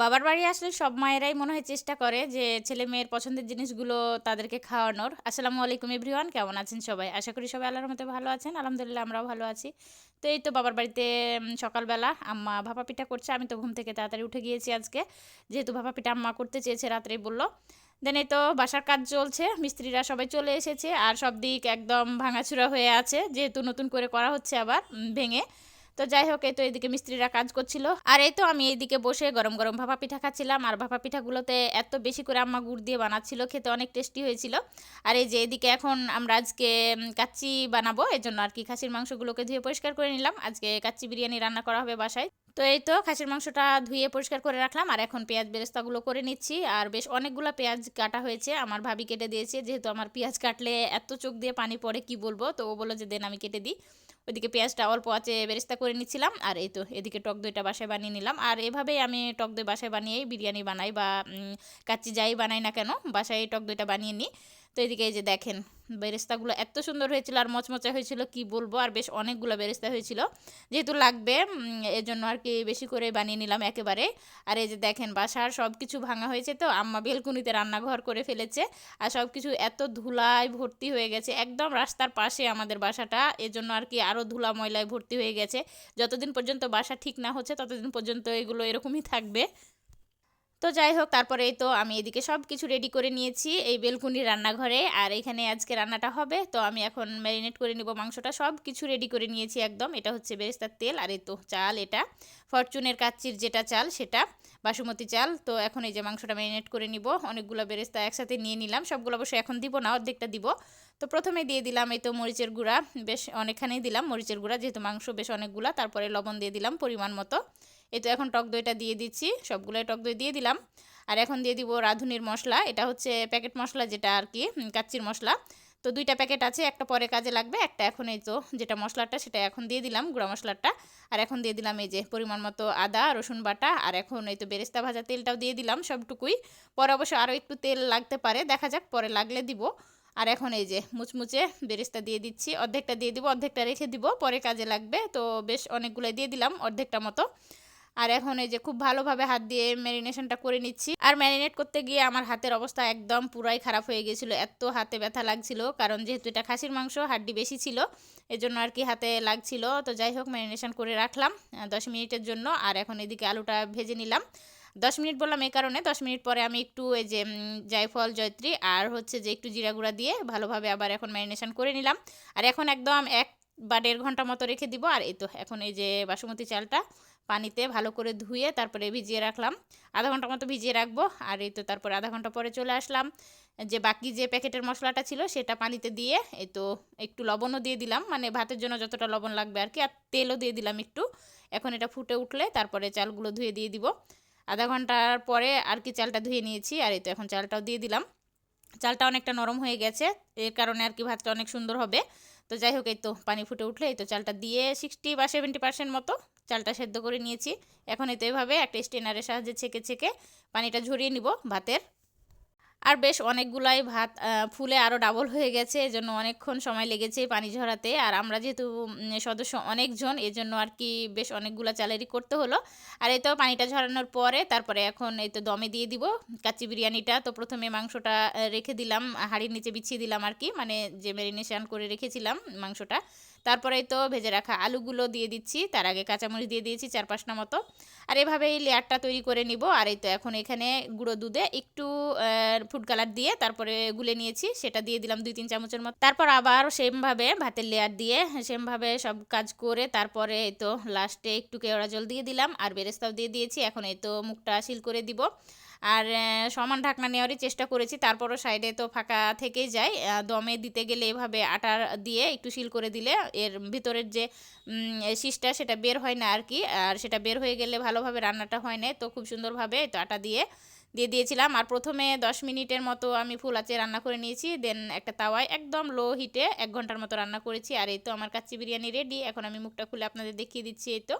বাবার বাড়ি আসলে সব মায়েরাই মনে হয় চেষ্টা করে যে ছেলে মেয়ের পছন্দের জিনিসগুলো তাদেরকে খাওয়ানোর। আসসালামু আলাইকুম এভরিওয়ান, কেমন আছেন সবাই? আশা করি সবাই আল্লাহর মতো ভালো আছেন। আলহামদুলিল্লাহ আমরাও ভালো আছি। তো এই তো বাবার বাড়িতে সকালবেলা আম্মা ভাপা পিঠা করছে। আমি তো ঘুম থেকে তাড়াতাড়ি উঠে গিয়েছি আজকে। যেহেতু ভাপা পিঠা আম্মা করতে চেয়েছে, রাত্রেই বলল। দেন এই তো বাসার কাজ চলছে, মিস্ত্রিরা সবাই চলে এসেছে। আর সব দিক একদম ভাঙাচুরা হয়ে আছে। যেহেতু নতুন করে করা হচ্ছে আবার ভেঙে। তো যাই হোক, এই তো এদিকে মিস্ত্রিরা কাজ করছিল। আর এই তো আমি এইদিকে বসে গরম গরম ভাপা পিঠা খাচ্ছিলাম। আর ভাপা পিঠাগুলোতে এত বেশি করে আম্মা গুড় দিয়ে বানাচ্ছিল, খেতে অনেক টেস্টি হয়েছিল। আর এই যে এদিকে এখন আমরা আজকে কাচ্চি বানাবো এই জন্য আর কি খাসির মাংসগুলোকে ধুয়ে পরিষ্কার করে নিলাম। আজকে কাচ্চি বিরিয়ানি রান্না করা হবে বাসায়। তো এই তো খাসির মাংসটা ধুয়ে পরিষ্কার করে রাখলাম, আর এখন পেঁয়াজ বেরেস্তাগুলো করে নিচ্ছি। আর বেশ অনেকগুলো পেঁয়াজ কাটা হয়েছে, আমার ভাবি কেটে দিয়েছে, যেহেতু আমার পেঁয়াজ কাটলে এত চোখ দিয়ে পানি পড়ে, কি বলব? তো ও বলল যে, দেন আমি কেটে দিই। ওইদিকে পেঁয়াজটা অল্প আছে বেরেস্তা করে নিচ্ছিলাম, আর এই তো এদিকে টক দইটা বাসায় বানিয়ে নিলাম। আর এভাবেই আমি টক দই বাসায় বানিয়েই বিরিয়ানি বানাই বা কাচ্চি যাই বানাই না কেন, বাসায় টক দইটা বানিয়ে নিই। তো এদিকে এই যে দেখেন বেরেস্তাগুলো এত সুন্দর হয়েছিল আর মচমচা হয়েছিল কি বলব? আর বেশ অনেকগুলো বেরেস্তা হয়েছিল। যেহেতু লাগবে উম, এর জন্য আর কি বেশি করে বানিয়ে নিলাম একেবারে। আর এই যে দেখেন বাসার সব কিছু ভাঙা হয়েছে তো আম্মা বেলকুনিতে রান্নাঘর করে ফেলেছে। আর সব কিছু এত ধুলায় ভর্তি হয়ে গেছে একদম রাস্তার পাশে আমাদের বাসাটা। এজন্য আর কি আরও ধুলা ময়লায় ভর্তি হয়ে গেছে। যতদিন পর্যন্ত বাসা ঠিক না হচ্ছে ততদিন পর্যন্ত এগুলো এরকমই থাকবে। তো যাই হোক তারপরে তো আমি এদিকে সব কিছু রেডি করে নিয়েছি, এই বেলকুনির রান্নাঘরে। আর এখানে আজকে রান্নাটা হবে, তো আমি এখন ম্যারিনেট করে নিব মাংসটা। সব কিছু রেডি করে নিয়েছি একদম, এটা হচ্ছে বেরেস্তার তেল আর এই তো চাল এটা। ফরচুনের কাচ্চির যেটা চাল সেটা, বাসুমতি চাল। তো এখন এই যে মাংসটা ম্যারিনেট করে নিব, অনেকগুলো বেরেস্তা একসাথে নিয়ে নিলাম, সবগুলো অবশ্যই এখন দিব না, অর্ধেকটা দিব। তো প্রথমে দিয়ে দিলাম এই তো মরিচের গুঁড়া, বেশ অনেকখানেই দিলাম মরিচের গুঁড়া, যেহেতু মাংস বেশ অনেকগুলা, তারপরে লবণ দিয়ে দিলাম পরিমাণ মতো। এই তো এখন টক দইটা দিয়ে দিচ্ছি, সবগুলোই টক দই দিয়ে দিলাম। আর এখন দিয়ে দিব রাঁধুনির মশলা, এটা হচ্ছে প্যাকেট মশলা যেটা আর কি কাচ্চির মশলা। তো দুইটা প্যাকেট আছে, একটা পরে কাজে লাগবে, একটা এখন এই তো যেটা মশলাটা সেটা এখন দিয়ে দিলাম, গুঁড়া মশলাটা। আর এখন দিয়ে দিলাম এই যে পরিমাণ মতো আদা, রসুন বাটা, আর এখন এই তো বেরেস্তা ভাজা তেলটাও দিয়ে দিলাম সবটুকুই। পরে অবশ্য আরও একটু তেল লাগতে পারে, দেখা যাক পরে লাগলে দিব। আর এখন এই যে মুচমুচে বেরেস্তা দিয়ে দিচ্ছি, অর্ধেকটা দিয়ে দিব, অর্ধেকটা রেখে দিব, পরে কাজে লাগবে। তো বেশ অনেকগুলো দিয়ে দিলাম অর্ধেকটা মতো। আর এখন এই যে খুব ভালোভাবে হাত দিয়ে ম্যারিনেশনটা করে নিচ্ছি। আর ম্যারিনেট করতে গিয়ে আমার হাতের অবস্থা একদম পুরাই খারাপ হয়ে গেছিল এত হাতে ব্যথা লাগছিল, কারণ যেহেতু এটা খাসির মাংস, হাড্ডি বেশি ছিল, এজন্য আর কি হাতে লাগছিল। তো যাই হোক, ম্যারিনেশন করে রাখলাম দশ মিনিটের জন্য। আর এখন এদিকে আলুটা ভেজে নিলাম। দশ মিনিট বললাম এই কারণে, দশ মিনিট পরে আমি একটু এই যে জায়ফল, জয়ত্রী আর হচ্ছে যে একটু জিরা গুঁড়া দিয়ে ভালোভাবে আবার এখন ম্যারিনেশন করে নিলাম। আর এখন একদম এক বা দেড় ঘণ্টা মতো রেখে দিব। আর এই তো এখন এই যে বাসমতি চালটা পানিতে ভালো করে ধুয়ে তারপরে ভিজিয়ে রাখলাম। আধা ঘণ্টা মতো ভিজিয়ে রাখব। আর এই তো তারপরে আধা ঘণ্টা পরে চলে আসলাম। যে বাকি যে প্যাকেটের মশলাটা ছিল সেটা পানিতে দিয়ে এই তো একটু লবণও দিয়ে দিলাম। মানে ভাতের জন্য যতটা লবণ লাগবে আর কি, আর তেলও দিয়ে দিলাম একটু। এখন এটা ফুটে উঠলে তারপরে চালগুলো ধুয়ে দিয়ে দিব। আধা ঘণ্টার পরে আর কি চালটা ধুয়ে নিয়েছি। আর এই তো এখন চালটাও দিয়ে দিলাম। চালটা অনেকটা নরম হয়ে গেছে। এর কারণে আর কি ভাতটা অনেক সুন্দর হবে। তো যাই হোক, এই তো পানি ফুটে উঠলে, এই তো চালটা দিয়ে সিক্সটি বা সেভেন্টি পার্সেন্ট মতো চালটা সেদ্ধ করে নিয়েছি। এখন এই তো এভাবে একটা স্টেনারের সাহায্যে ছেঁকে ছেঁকে পানিটা ঝরিয়ে নিব ভাতের। আর বেশ অনেকগুলাই ভাত ফুলে আরও ডাবল হয়ে গেছে, এজন্য অনেকক্ষণ সময় লেগেছে পানি ঝরাতে। আর আমরা যেহেতু সদস্য অনেকজন, এজন্য আর কি বেশ অনেকগুলো চালেরই করতে হলো। আর এই তো পানিটা ঝরানোর পরে, তারপরে এখন এই তো দমে দিয়ে দিব কাচ্চি বিরিয়ানিটা। তো প্রথমে মাংসটা রেখে দিলাম, হাঁড়ির নিচে বিছিয়ে দিলাম আর কি মানে যে ম্যারিনেশন করে রেখেছিলাম মাংসটা। তারপরে তো ভেজে রাখা আলুগুলো দিয়ে দিচ্ছি। তার আগে কাঁচামরিচ দিয়ে দিয়েছি চার পাঁচটা মতো। আর এভাবে এই লেয়ারটা তৈরি করে নিব। আর এই তো এখন এখানে গুঁড়ো দুধে একটু ফুড কালার দিয়ে তারপরে গুলে নিয়েছি। সেটা দিয়ে দিলাম দুই তিন চামচের মতো। তারপর আবার সেমভাবে ভাতের লেয়ার দিয়ে সেমভাবে সব কাজ করে তারপরে এই তো লাস্টে একটু কেওড়া জল দিয়ে দিলাম। আর বেরেস্তাও দিয়ে দিয়েছি। এখন এই তো মুখটা সিল করে দিব। আর সমান ঢাকনা নেওয়ারই চেষ্টা করেছি। তারপরও সাইডে তো ফাঁকা থেকেই যায়। দমে দিতে গেলে এভাবে আটার দিয়ে একটু সিল করে দিলে এর ভিতরের যে শীষটা সেটা বের হয় না আর কি আর সেটা বের হয়ে গেলে ভালোভাবে রান্নাটা হয় না। তো খুব সুন্দরভাবে তো আটা দিয়ে দিয়ে দিয়েছিলাম। আর প্রথমে দশ মিনিটের মতো আমি ফুল আঁচে রান্না করে নিয়েছি। দেন একটা তাওয়ায় একদম লো হিটে এক ঘণ্টার মতো রান্না করেছি। আর এই তো আমার কাচ্চি বিরিয়ানি রেডি। এখন আমি মুখটা খুলে আপনাদের দেখিয়ে দিচ্ছি এই তো।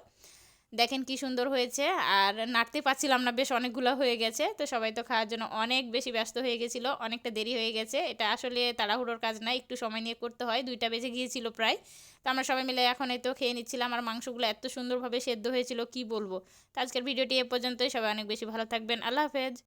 দেখেন কি সুন্দর হয়েছে। আর নাড়তে পারছিলাম না, বেশ অনেকগুলো হয়ে গেছে। তো সবাই তো খাওয়ার জন্য অনেক বেশি ব্যস্ত হয়ে গেছিল, অনেকটা দেরি হয়ে গেছে। এটা আসলে তাড়াহুড়োর কাজ না, একটু সময় নিয়ে করতে হয়। দুইটা বেজে গিয়েছিল প্রায়। তো আমরা সবাই মিলে এখন এই তো খেয়ে নিচ্ছিলাম, আর মাংসগুলো এত সুন্দরভাবে সেদ্ধ হয়েছিল, কি বলব? তো আজকের ভিডিওটি এ পর্যন্তই। সবাই অনেক বেশি ভালো থাকবেন। আল্লাহ হাফেজ।